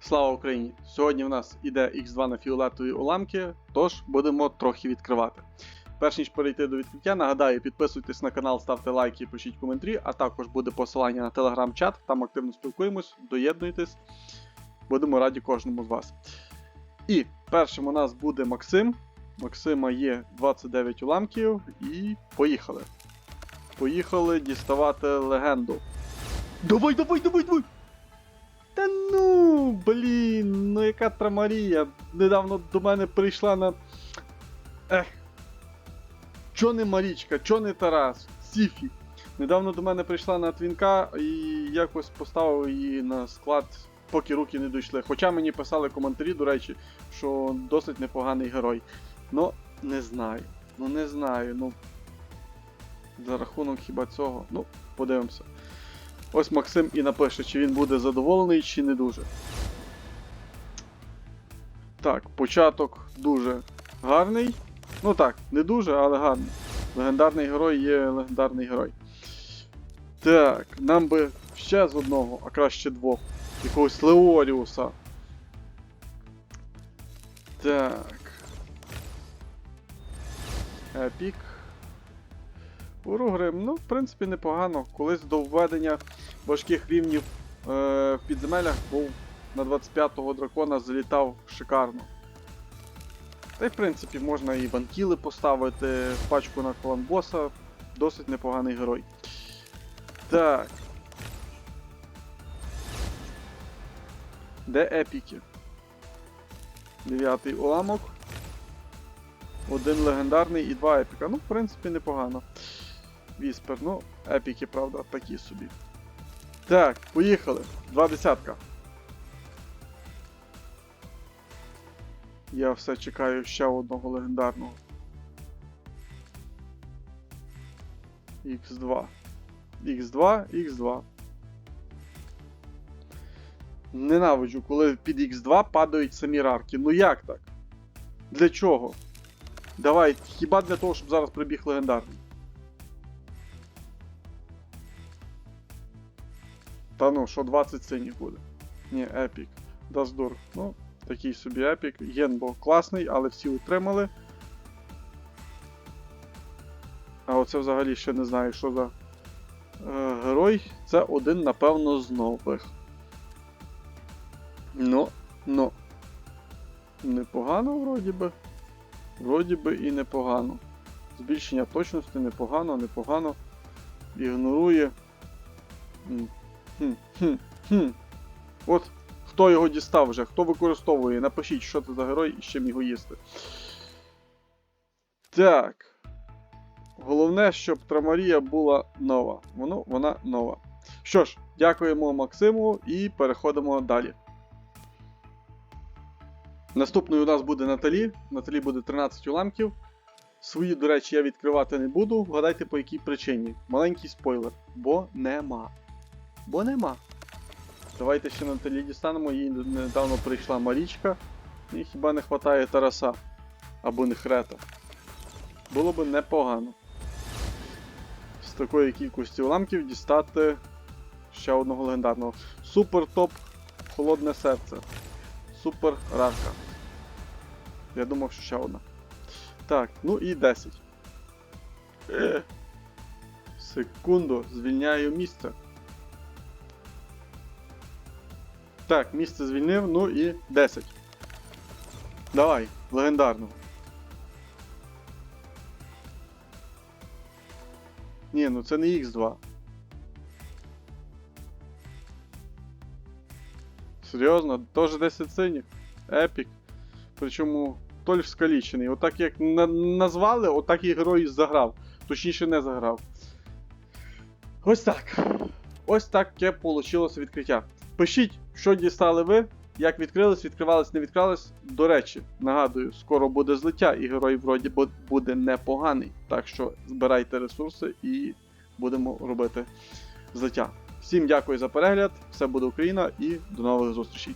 Слава Україні! Сьогодні в нас іде X2 на фіолетові уламки, тож будемо трохи відкривати. Перш ніж перейти до відкриття, нагадаю, підписуйтесь на канал, ставте лайки, пишіть коментарі, а також буде посилання на телеграм-чат, там активно спілкуємось, доєднуйтесь, будемо раді кожному з вас. І першим у нас буде Максим. Максима є 29 уламків і поїхали. Поїхали діставати легенду. Давай, давай, давай, давай! Та ну, блін, ну яка трамарія. Недавно до мене прийшла на. Ех. Чо не Марічка, чо не Тарас? Сіфі. Недавно до мене прийшла на твінка і якось поставив її на склад, поки руки не дійшли. Хоча мені писали коментарі, до речі, що досить непоганий герой. Ну, не знаю. Ну не знаю. Ну. За рахунок хіба цього. Ну, подивимося. Ось Максим і напише, чи він буде задоволений, чи не дуже. Так, початок дуже гарний. Ну так, не дуже, але гарний. Легендарний герой є легендарний герой. Так, нам би ще з одного, а краще двох. Якогось Леоріуса. Так. Епік. Уругрим, ну, в принципі, непогано. Колись до введення важких рівнів е, в підземеллях був на 25-го дракона залітав шикарно. Та й в принципі можна і ванкіли поставити, пачку на колонбоса, досить непоганий герой. Так. Де епіки? Дев'ятий уламок. Один легендарний і два епіка. Ну, в принципі, непогано. Віспер, ну, епіки, правда, такі собі. Так, поїхали. Два десятка. Я все чекаю ще одного легендарного. Х2. Х2, Х2. Ненавиджу, коли під Х2 падають самі рарки. Ну як так? Для чого? Давай, хіба для того, щоб зараз прибіг легендарний. Та ну, що 20 синіх буде. Ні, епік. Даздур. Ну, такий собі епік. Єнбо класний, але всі утримали. А оце взагалі ще не знаю, що за е, герой. Це один, напевно, з нових. Ну, ну. Непогано, вроді би. Вроді би і непогано. Збільшення точності непогано, непогано. Ігнорує. Хм, хм, хм. От хто його дістав вже, хто використовує, напишіть, що це за герой і з чим його їсти. Так. Головне, щоб Трамарія була нова. Воно, вона нова. Що ж, дякуємо Максиму і переходимо далі. Наступною у нас буде Наталі. Наталі буде 13 уламків. Свої, до речі, я відкривати не буду. Вгадайте по якій причині. Маленький спойлер. Бо нема. Бо нема. Давайте ще Наталі дістанемо. Їй недавно прийшла Марічка. І хіба не вистачає Тараса. Або Нехрета. Було б непогано. З такої кількості уламків дістати ще одного легендарного. Супер топ холодне серце. Супер рарка. Я думав, що ще одна. Так, ну і 10. Е. Секунду, звільняю місце. Так, місце звільнив, ну і 10. Давай, легендарного. Ні, ну це не Х2. Серйозно, теж 10 синіх. Епік. Причому Тольф скалічений. Отак як на назвали, отак і герой заграв. Точніше не заграв. Ось так. Ось таке вийшло відкриття. Пишіть, що дістали ви, як відкрились, відкривались, не відкривались. До речі, нагадую, скоро буде злиття, і герой вроді буде непоганий. Так що збирайте ресурси і будемо робити злиття. Всім дякую за перегляд, все буде Україна і до нових зустрічей.